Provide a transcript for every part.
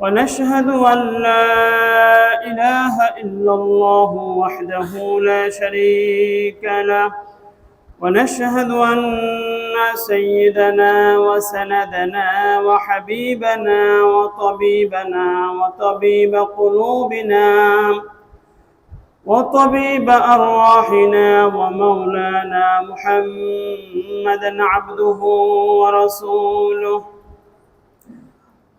ونشهد أن لا إله إلا الله وحده لا شريك له. ونشهد أن سيدنا وسندنا وحبيبنا وطبيبنا وطبيب قلوبنا وطبيب أرواحنا ومولانا محمدا عبده ورسوله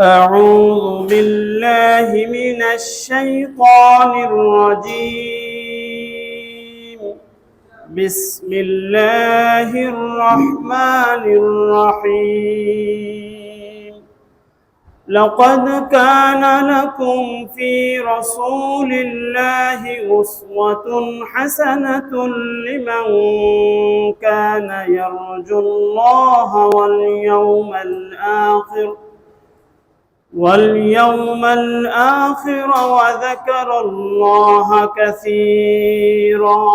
أعوذ بالله من الشيطان الرجيم. بسم الله الرحمن الرحيم. لقد كان لكم في رسول الله أسوة حسنة لمن كان يرجو الله واليوم الآخر. واليوم الآخر وذكر الله كثيرا.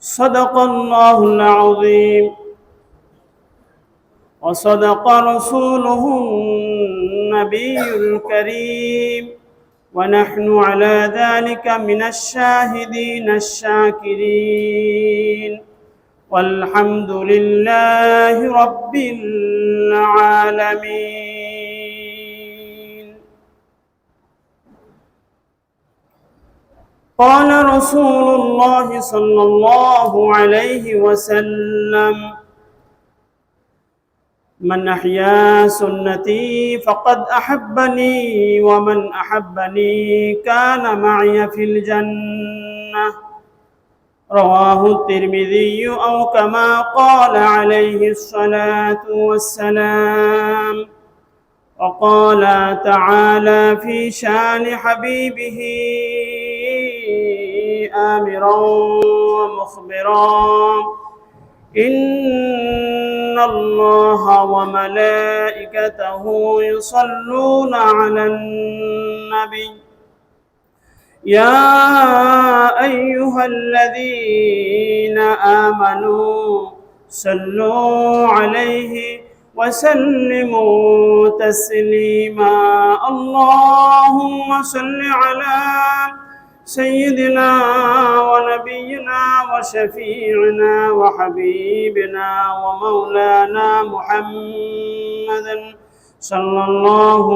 صدق الله العظيم. وصدق رسوله النبي الكريم. ونحن على ذلك من الشاهدين الشاكرين. والحمد لله رب العالمين. قال رسول الله صلى الله عليه وسلم من أحيا سنتي فقد أحبني ومن أحبني كان معي في الجنة. رواه الترمذي أو كما قال عليه الصلاة والسلام. وقال تعالى في شان حبيبه آمرا ومخبرا إن الله وملائكته يصلون على النبي يا أيها الذين آمنوا صلوا عليه وسلموا تسليما. اللهم صل على سيدنا ونبينا وشفيعنا وحبيبنا ومولانا محمد صلى الله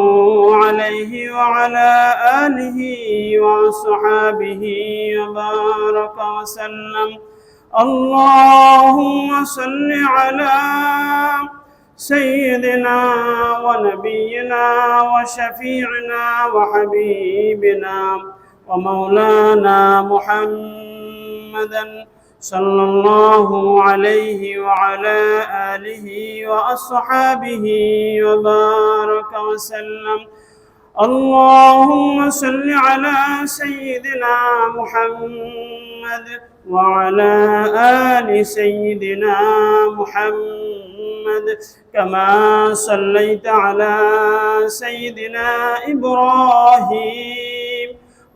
عليه وعلى آله وصحابه وبارك وسلم. اللهم صل على سيدنا ونبينا وشفيعنا وحبيبنا ومولانا محمدا صلى الله عليه وعلى آله وأصحابه وبارك وسلم. اللهم صل على سيدنا محمد وعلى آل سيدنا محمد. كما صليت على سيدنا إبراهيم.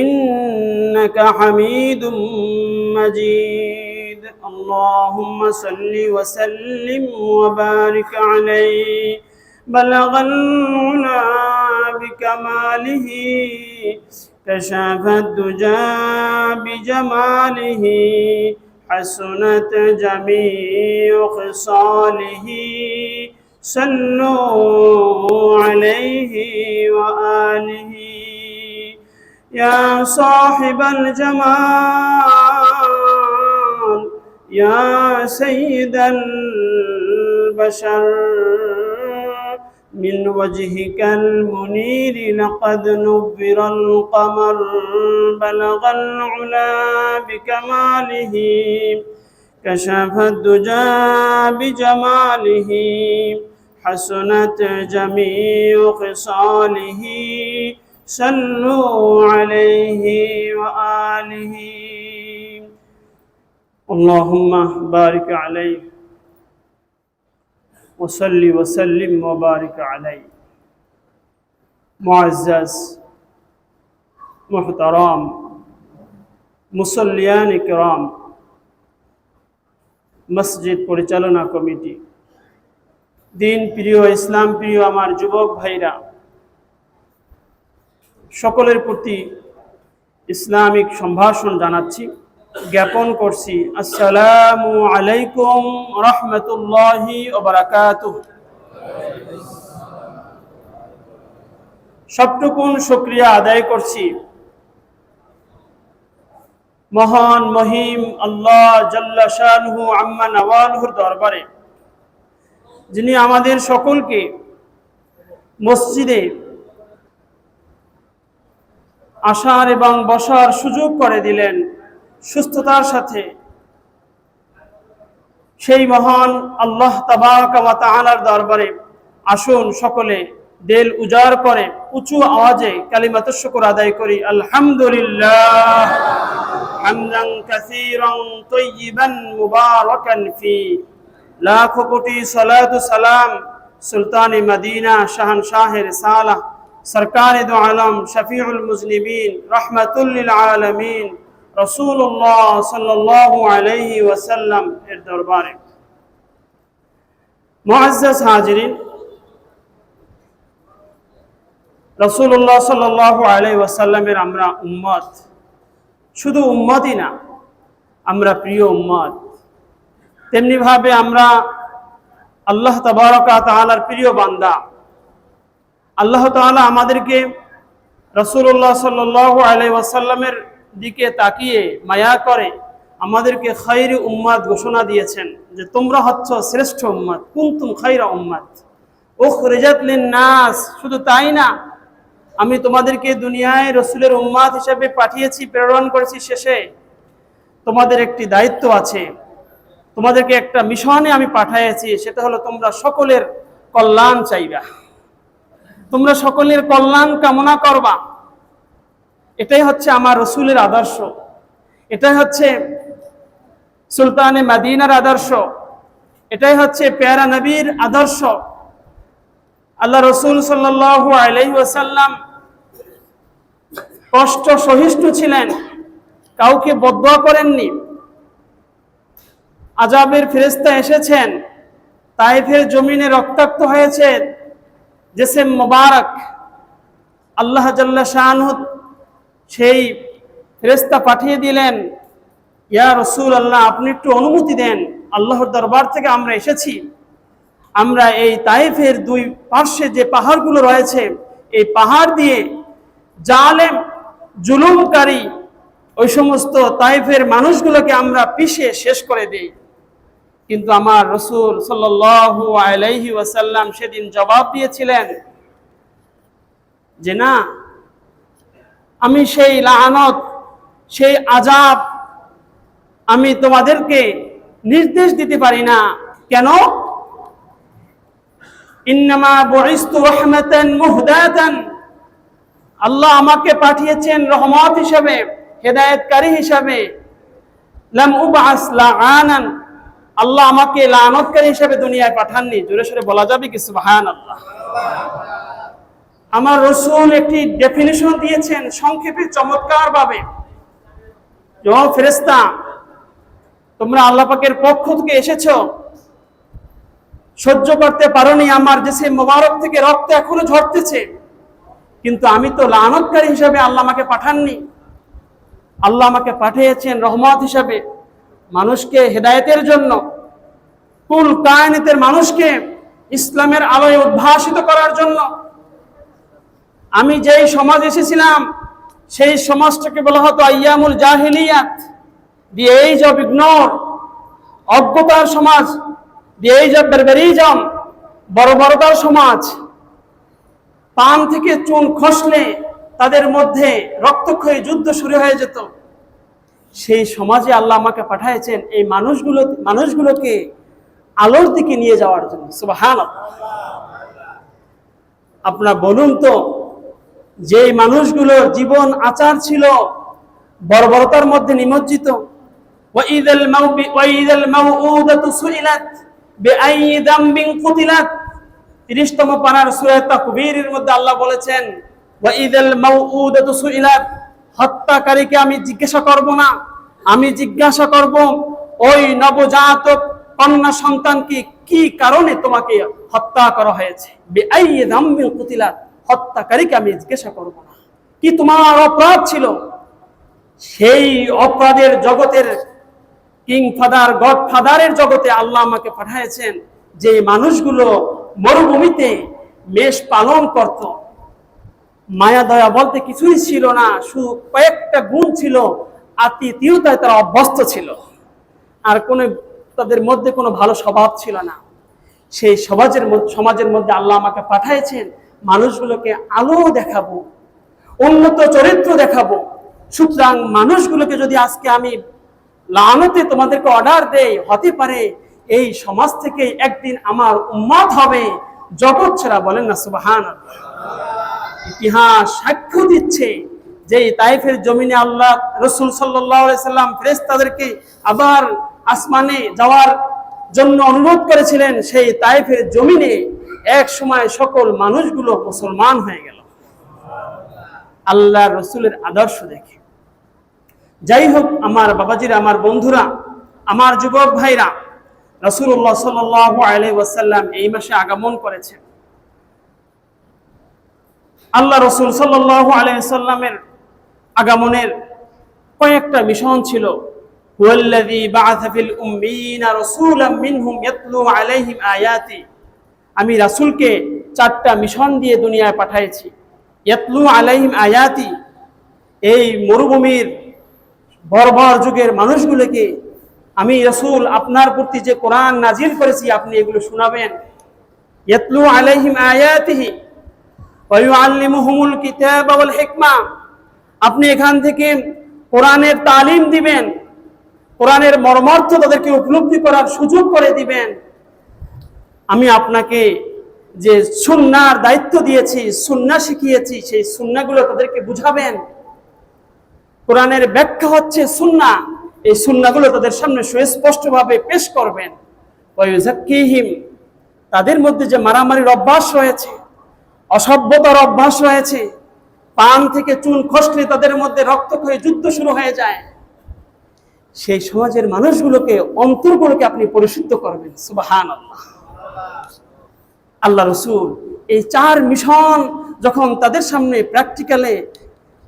إنك حميد مجيد. اللهم صل وسلم وبارك عليه. بلغ العلا بكماله. كشف الدجى بجماله. حسنت جميع خصاله. صلوا عليه وآله يا صاحب الجمال يا سيد البشر من وجهك المنير لقد نبر القمر بلغ العلا بكماله كشف الدجى بجماله حسنت جميع خصاله. صلوا عليه وآله اللهم بارك عليه وصلي وسلم وبارك عليه معزز محترم মুসল্লিয়ান ইকরাম মসজিদ পরিচালনা কমিটি দিন প্রিয় ইসলাম প্রিয় আমার যুবক ভাইরা সকলের প্রতি ইসলামিক সম্ভাষণ জানাচ্ছি, জ্ঞাপন করছি। আসসালামু আলাইকুম রহমতুল্লাহি সবটুকুন শুক্রিয়া আদায় করছি। মহান, মহিম আল্লাহ জাল্লা শাহু আম্মা নওয়ানহুর দরবারে, যিনি আমাদের সকলকে মসজিদে আসার এবং বসার সুযোগ করে দিলেন সুস্থতার সাথে। সেই মহান আল্লাহ তাবার দরবারে আসুন সকলে দেল উজাড় করে উঁচু আওয়াজে কালিমাত শুকর আদায় করি। আলহামদুলিল্লাহ। ফি। লাখ কোটি সালাম সুলতান মদিনা শাহনশাহ রিসালা সরকার দু আলম শফিউল মুজনিবিন রহমতুল্লিল রসুল্লাহ সাল্লাহ আলহি ওয়াসাল্লাম এর দরবারে। মুআজ্জাজ হাজিরিন রসুল্লাহ সাল্লাহ আলহি ওয়াসাল্লামের আমরা উম্মত। শুধু উম্মতই না, আমরা প্রিয় উম্মত। তেমনিভাবে আমরা আল্লাহ তবারকা তালার প্রিয় বান্দা। আল্লাহ তাআলা আমাদেরকে রসুল্লাহ সাল্লাহ আলাই ওয়াসাল্লামের দিকে তাকিয়ে মায়া করে আমাদেরকে খৈর উম্মাদ ঘোষণা দিয়েছেন যে তোমরা হচ্ছ শ্রেষ্ঠ উম্মাদ, কুন্তুম খৈরা উম্মাদ। ওখ রেজাত নাস শুধু তাই না, আমি তোমাদেরকে দুনিয়ায় রসুলের উম্মাদ হিসেবে পাঠিয়েছি, প্রেরণ করেছি শেষে। তোমাদের একটি দায়িত্ব আছে। তোমাদেরকে একটা মিশনে আমি পাঠাইছি সেটা হলো তোমরা সকলের কল্যাণ চাইবা। তোমরা সকলের কল্যাণ কামনা করবা। এটাই হচ্ছে আমার রসুলের আদর্শ। এটাই হচ্ছে সুলতানে মাদিনার আদর্শ। এটাই হচ্ছে পেয়ারা নবীর আদর্শ। আল্লাহ রসুল সাল্লাহ কষ্ট সহিষ্ণু ছিলেন, কাউকে বদ্ধ করেননি। আজাবের ফেরেস্তা এসেছেন, তাইফের জমিনে রক্তাক্ত হয়েছে জেসে মোবারক, আল্লাহ জাল্লা শাহ সেই ফেরেস্তা পাঠিয়ে দিলেন, ইয়া রসুল আল্লাহ আপনি একটু অনুমতি দেন, আল্লাহর দরবার থেকে আমরা এসেছি। আমরা এই তাইফের দুই পার্শ্বে যে পাহাড়গুলো রয়েছে, এই পাহাড় দিয়ে জালেম, জুলুমকারী ওই সমস্ত তাইফের মানুষগুলোকে আমরা পিষে শেষ করে দিই। কিন্তু আমার রসুল সাল্লু আলাইহি ওয়াসাল্লাম সেদিন জবাব দিয়েছিলেন যে না, আমি সেই লানত, সেই আজাব আমি তোমাদেরকে নির্দেশ দিতে পারি না। কেন? আল্লাহ আমাকে পাঠিয়েছেন রহমত হিসাবে, হেদায়েতকারী হিসাবে। আল্লাহ আমাকে লানতকারী হিসেবে দুনিয়ায় পাঠাননি। জোরে সোরে বলা যাবে কি? সুবহানাল্লাহ। আমার রসুল একটি ডেফিনিশন দিয়েছেন সংক্ষেপে চমৎকার ভাবে ফেরেস্তা তোমরা আল্লাহ পাকের পক্ষ থেকে এসেছ, সহ্য করতে পারোনি, আমার দেশে মোবারক থেকে রক্ত এখনও ঝরতেছে। কিন্তু আমি তো লানতকারী হিসাবে আল্লাহ আমাকে পাঠাননি। আল্লাহ আমাকে পাঠিয়েছেন রহমত হিসাবে। মানুষকে হেদায়েতের জন্য, কুল কায়নিতের মানুষকে ইসলামের আলোয় উদ্ভাসিত করার জন্য। আমি যেই সমাজ এসেছিলাম, সেই সমাজটাকে বলা হতো আইয়ামুল জাহিলিয়াত, দি এইজ অফ ইগনোর। অজ্ঞতার সমাজ, দি এইজ অফ বেরবেরিজম বর্বরতার সমাজ। পান থেকে চুন খসলে তাদের মধ্যে রক্তক্ষয়ী যুদ্ধ শুরু হয়ে যেত। সেই সমাজে আল্লাহ আমাকে পাঠাইছেন এই মানুষগুলো, মানুষগুলোকে আলোর দিকে নিয়ে যাওয়ার জন্য। সুবাহান আপনার বলুন তো যে মানুষগুলোর জীবন আচার ছিল বর্বরতার মধ্যে নিমজ্জিত তিরিশতম পানার সুরাত তাকবীরের মধ্যে আল্লাহ বলেছেন ওয়াঈদ মাউ উদ সুইলাত। হত্যাকারীকে আমি জিজ্ঞাসা করব না। আমি জিজ্ঞাসা করব, ওই নবজাতক কন্যা সন্তানকে কি কারণে তোমাকে হত্যা করা হয়েছে? হত্যাকারীকে আমি জিজ্ঞাসা করব না। কি তোমার অপরাধ ছিল? সেই অপরাধের জগতের কিং ফাদার গড ফাদারের জগতে আল্লাহ আমাকে পাঠিয়েছেন যে মানুষগুলো মরুভূমিতে মেষ পালন করত। মায়া, দয়া বলতে কিছুই ছিল না, শুধু কয়েকটা গুণ ছিল আতিথিয়তায় তারা অভ্যস্ত ছিল। আর কোনো, তাদের মধ্যে কোনো ভালো স্বভাব ছিল না। সেই সমাজের সমাজের মধ্যে আল্লাহ আমাকে পাঠাইছেন, মানুষগুলোকে আলো দেখাবো, উন্নত চরিত্র দেখাবো। সুতরাং মানুষগুলোকে যদি আজকে আমি লানতে তোমাদেরকে অর্ডার দেই, হতে পারে এই সমাজ থেকে একদিন আমার উম্মাদ হবে, জগৎ ছাড়া বলেন না সুবাহান ইতিহাস সাক্ষ্য দিচ্ছে যে তাইফের জমিনে আল্লাহ রসুল সাল্লাম ফেরেস তাদেরকে আবার আসমানে যাওয়ার জন্য অনুরোধ করেছিলেন, সেই তাইফের জমিনে এক সময় সকল মানুষগুলো মুসলমান হয়ে গেল। আল্লাহ রসুলের আদর্শ দেখে। যাই হোক, আমার বাবাজিরা, আমার বন্ধুরা, আমার যুবক ভাইরা রসুল্লাহ সাল আলাই ওয়াসাল্লাম এই মাসে আগমন করেছেন। আল্লাহ রসুল সাল্লাহ আলাইসাল্লামের আগমনের কয়েকটা মিশন ছিল। আলাইহিম আয়াতি। আমি রাসূলকে চারটা মিশন দিয়ে দুনিয়ায় পাঠিয়েছি ইয়াতলু আলাইহিম আয়াতি, এই মরুভূমির বর্বর যুগের মানুষগুলোকে আমি রসুল আপনার প্রতি যে কোরআন নাজিল করেছি, আপনি এগুলো শোনাবেন। ইয়াতলু আলাইহিম আয়াতিহি ওয়ায়ুআল্লিমুহুমুল কিতাবা ওয়াল হিকমা। আপনি এখান থেকে কোরআনের তালিম দিবেন, কোরআনের মর্মার্থ তাদেরকে উপলব্ধি করার সুযোগ করে দিবেন। আমি আপনাকে যে সুন্নার দায়িত্ব দিয়েছি, সুন্না শিখিয়েছি, সেই সুন্নাগুলো তাদেরকে বুঝাবেন। কোরআনের ব্যাখ্যা হচ্ছে সুন্না। এই সুন্নাগুলো তাদের সামনে সুস্পষ্টভাবে পেশ করবেন। তাদের মধ্যে যে মারামারির অভ্যাস রয়েছে অসভ্যতার অভ্যাস রয়েছে। পান থেকে চুন খসলে তাদের মধ্যে রক্তক্ষয়ী যুদ্ধ শুরু হয়ে যায়। সেই সমাজের মানুষগুলোকে, অন্তরগুলোকে আপনি পরিশুদ্ধ করবেন। সুবাহান আল্লাহ রসুল এই চার মিশন যখন তাদের সামনে প্র্যাকটিক্যালে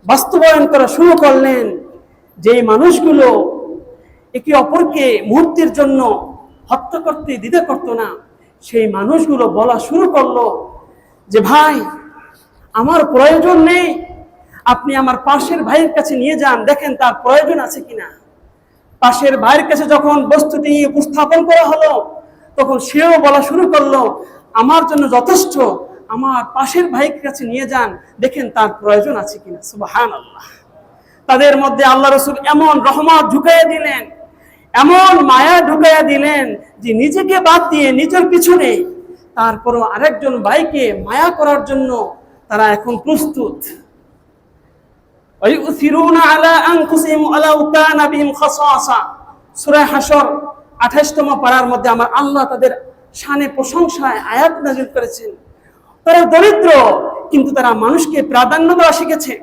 বাস্তবায়ন করা শুরু করলেন যে মানুষগুলো একে অপরকে মুহূর্তের জন্য হত্যা করতে দ্বিধা করতো না, সেই মানুষগুলো বলা শুরু করল যে ভাই, আমার প্রয়োজন নেই। আপনি আমার পাশের ভাইয়ের কাছে নিয়ে যান, দেখেন তার প্রয়োজন আছে কিনা। পাশের ভাইয়ের কাছে যখন বস্তুটি উপস্থাপন করা হলো, তখন সেও বলা শুরু করল, আমার জন্য যথেষ্ট, আমার পাশের ভাইয়ের কাছে নিয়ে যান, দেখেন তার প্রয়োজন আছে কিনা। সুবাহান আল্লাহ তাদের মধ্যে আল্লাহ রসুল এমন রহমত ঢুকাইয়া দিলেন, এমন মায়া ঢুকাইয়া দিলেন যে নিজেকে বাদ দিয়ে নিজের পিছনে তারপরও আরেকজন ভাইকে মায়া করার জন্য তারা এখন প্রস্তুত। পাড়ার মধ্যে আমার আল্লাহ তাদের সানে প্রশংসায় আয়াত নাজিল করেছেন। তারা দরিদ্র, কিন্তু তারা মানুষকে প্রাধান্য দেওয়া শিখেছে।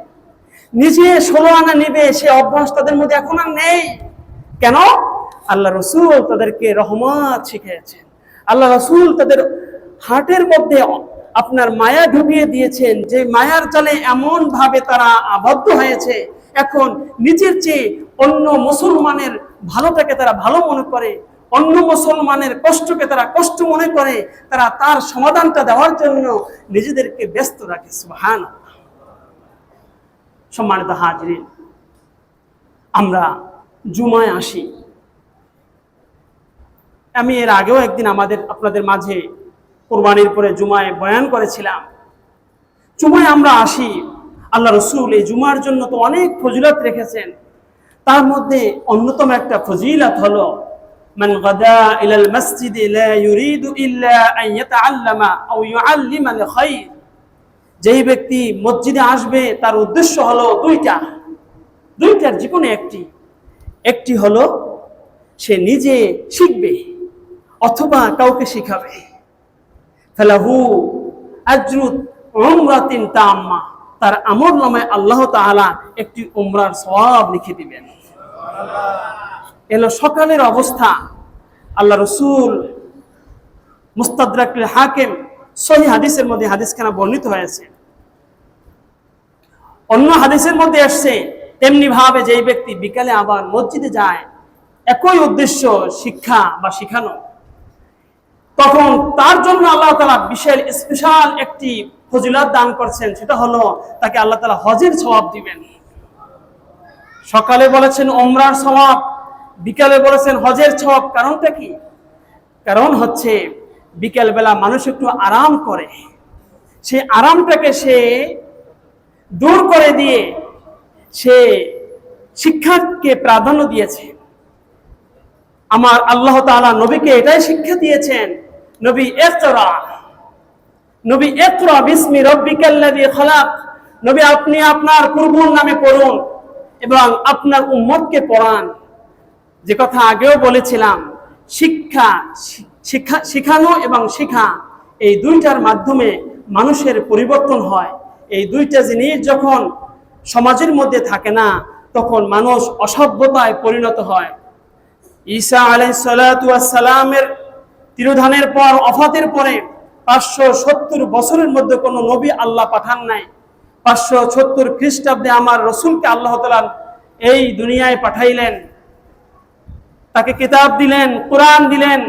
নিজে ষোলো আনা নিবে, সে অভ্যাস তাদের মধ্যে এখন আর নেই। কেন? আল্লাহ রসুল তাদেরকে রহমত শিখিয়েছেন। আল্লাহ রসুল তাদের হার্টের মধ্যে আপনার মায়া ঢুকিয়ে দিয়েছেন, যে মায়ার জালে এমন ভাবে তারা আবদ্ধ হয়েছে, এখন নিজের চেয়ে অন্য মুসলমানের ভালোটাকে তারা ভালো মনে করে, অন্য মুসলমানের কষ্টকে তারা কষ্ট মনে করে, তারা তার সমাধানটা দেওয়ার জন্য নিজেদেরকে ব্যস্ত রাখে সুহান সম্মানিত হাজরিন, আমরা জুমায় আসি। আমি এর আগেও একদিন আমাদের, আপনাদের মাঝে কোরবানির পরে জুমায় বয়ান করেছিলাম জুমায় আমরা আসি আল্লাহ রসুল এই জুমার জন্য তো অনেক ফজিলত রেখেছেন তার মধ্যে অন্যতম একটা ফজিলত হলো من غدا إلى المسجد لا يريد إلا أن يتعلم أو يعلم الخير যেই ব্যক্তি মসজিদে আসবে তার উদ্দেশ্য হলো দুইটা দুইটার যে কোনো একটি একটি হলো সে নিজে শিখবে অথবা কাউকে শিখাবে ফেলাহু আজরুত উমরাতিন তাম্মা। তার আমল নামে আল্লাহ তাআলা একটি উমরার সওয়াব লিখে দিবেন। এলো সকালের অবস্থা। আল্লাহ রসুল মুস্তাদরাকুল হাকিম সহি হাদিসের মধ্যে হাদিসখানা বর্ণিত হয়েছে। অন্য হাদিসের মধ্যে আসছে, তেমনি ভাবে যেই ব্যক্তি বিকালে আবার মসজিদে যায়, একই উদ্দেশ্য শিক্ষা বা শিখানো। তখন তার জন্য আল্লাহ তালা বিশেষ স্পেশাল একটি ফজিলত দান করছেন। সেটা হলো তাকে আল্লাহ তালা হজের সওয়াব দিবেন। সকালে বলেছেন ওমরার সওয়াব, বিকালে বলেছেন হজের সওয়াব। কারণটা কি? কারণ হচ্ছে বিকেল বেলা মানুষ একটু আরাম করে। সে আরামটাকে সে দূর করে দিয়ে সে শিক্ষাকে প্রাধান্য দিয়েছে। আমার আল্লাহ তাআলা নবীকে এটাই শিক্ষা দিয়েছেন নবী একরা নবী একরা বিসমি রব্বিকাল্লাযী খলাক। নবী, আপনি আপনার প্রভুর নামে পড়ুন এবং আপনার উম্মতকে পড়ান। যে কথা আগেও বলেছিলাম, শিক্ষা শিক্ষা, শিখানো এবং শিখা এই দুইটার মাধ্যমে মানুষের পরিবর্তন হয়। এই দুইটা জিনিস যখন সমাজের মধ্যে থাকে না, তখন মানুষ অসভ্যতায় পরিণত হয়। ঈসা আলাই সালামের তিরোধানের পর, অফাতের পরে পাঁচশো সত্তর বছরের মধ্যে কোনো নবী আল্লাহ পাঠান নাই। পাঁচশো সত্তর খ্রিস্টাব্দে আমার রসুলকে আল্লাহ তালা এই দুনিয়ায় পাঠাইলেন। তাকে কিতাব দিলেন, কোরআন দিলেন।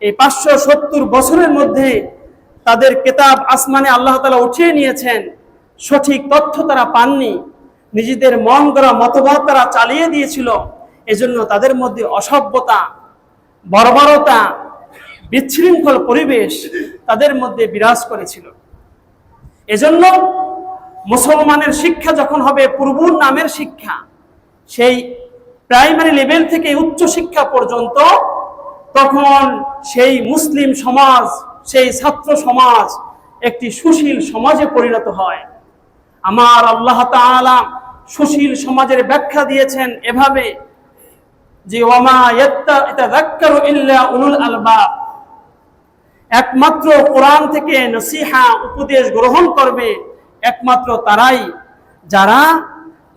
এই পাঁচশো সত্তর বছরের মধ্যে তাদের কেতাব আসমানে আল্লাহ তালা উঠিয়ে নিয়েছেন। সঠিক তথ্য তারা পাননি। নিজেদের মন গড়া মতবাদ তারা চালিয়ে দিয়েছিল। এজন্য তাদের মধ্যে অসভ্যতা, বর্বরতা বিশৃঙ্খল পরিবেশ তাদের মধ্যে বিরাজ করেছিল। এজন্য মুসলমানের শিক্ষা যখন হবে পূর্বুর নামের শিক্ষা, সেই প্রাইমারি লেভেল থেকে উচ্চ শিক্ষা পর্যন্ত, তখন সেই মুসলিম সমাজ, সেই ছাত্র সমাজ একটি সুশীল সমাজে পরিণত হয়। আমার আল্লাহ সুশীল সমাজের ব্যাখ্যা দিয়েছেন এভাবে যে ওয়ামা ইল্লা উলুল আলবাব। একমাত্র কোরআন থেকে নসিহা, উপদেশ গ্রহণ করবে একমাত্র তারাই যারা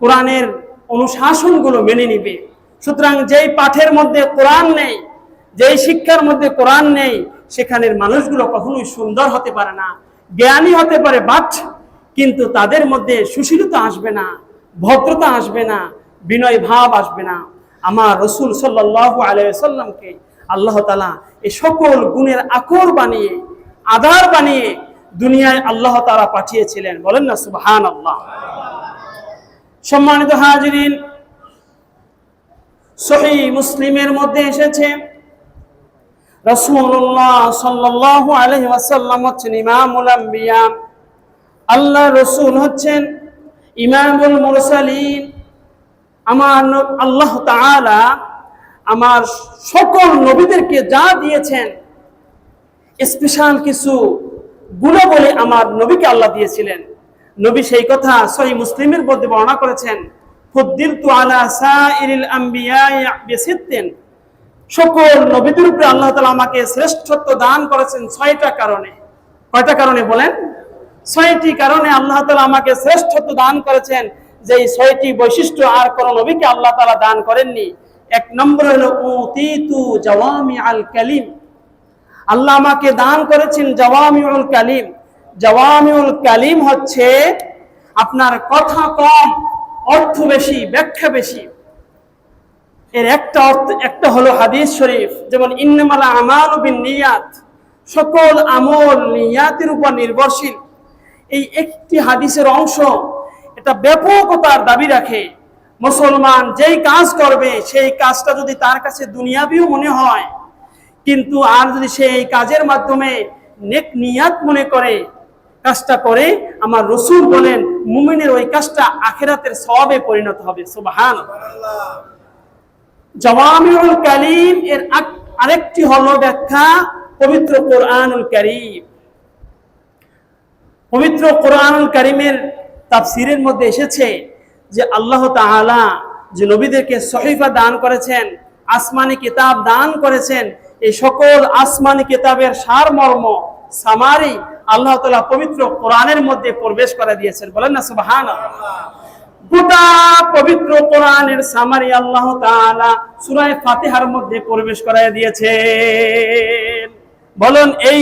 কোরআনের অনুশাসনগুলো মেনে নিবে। সুতরাং যেই পাঠের মধ্যে কোরআন নেই, যেই শিক্ষার মধ্যে কোরআন নেই, সেখানের মানুষগুলো কখনোই সুন্দর হতে পারে না, জ্ঞানী হতে পারে, বাট কিন্তু তাদের মধ্যে সুশীলতা আসবে না, ভদ্রতা আসবে না, বিনয় ভাব আসবে না। আমার রসুল সাল্লাহ আলাইসাল্লামকে আল্লাহ তালা এই সকল গুণের আকর বানিয়ে, আধার বানিয়ে দুনিয়ায় আল্লাহ তারা পাঠিয়েছিলেন। বলেন না সুবহান আল্লাহ সম্মানিত হাজিরিন, সহি মুসলিমের মধ্যে এসেছে রসুল্লাহ সাল্লাহ আলহি হচ্ছেন ইমামুল আম্বিয়া। আল্লাহ রসুল হচ্ছেন ইমামুল মুরসালিন। আমার আল্লাহ তাআলা আমার সকল নবীদেরকে যা দিয়েছেন স্পেশাল কিছু গুণাবলী আমার নবীকে আল্লাহ দিয়েছিলেন। নবী সেই কথা সহি মুসলিমের মধ্যে বর্ণনা করেছেন সকল নবীদের উপরে আল্লাহ তাআলা আমাকে শ্রেষ্ঠত্ব দান করেছেন ছয়টা কারণে। কয়টা কারণে বলেন? ছয়টি কারণে আল্লাহ তাআলা আমাকে শ্রেষ্ঠত্ব দান করেছেন যে এই ছয়টি বৈশিষ্ট্য আর কোন নবীকে আল্লাহ তাআলা দান করেননি। এক নম্বর হলো জাওয়ামি আল কালিম। আল্লাহ আমাকে দান করেছেন জওয়ামিউল কালিম। জওয়ামিউল কালিম হচ্ছে আপনার কথা কম, অর্থ বেশি, ব্যাখ্যা বেশি। এর একটা অর্থ, একটা হলো হাদিস শরীফ, যেমন, ইন্নামালা আমাল বিন নিয়াত সকল আমল নিয়াতের উপর নির্ভরশীল। এই একটি হাদিসের অংশ, এটা ব্যাপকতার দাবি রাখে। মুসলমান যেই কাজ করবে, সেই কাজটা যদি তার কাছে দুনিয়াবিও মনে হয়, কিন্তু আর যদি সে এই কাজের মাধ্যমে নেক নিয়াত মনে করে, কাজটা করে, আমার রসুল বলেন, মুমিনের ওই কাজটা আখেরাতের সবে পরিণত হবে। সুবাহান জওয়ামিউল কালিম এর আরেকটি হলো ব্যাখ্যা পবিত্র কোরআনুল কারীম। পবিত্র কোরআনুল কারিমের তাফসিরের মধ্যে এসেছে যে আল্লাহ তাআলা যে নবীদেরকে সহিফা দান করেছেন, আসমানি কিতাব দান করেছেন, এই সকল আসমানি কিতাবের সারমর্ম, সামারি আল্লাহ তালা পবিত্র কোরআনের মধ্যে প্রবেশ করে দিয়েছেন। বলেন না, সুবহানাল্লাহ। গোটা পবিত্র কোরআনের সামারি আল্লাহ তাআলা সুরায় ফাতিহার মধ্যে প্রবেশ করায় দিয়েছেন। বলুন, এই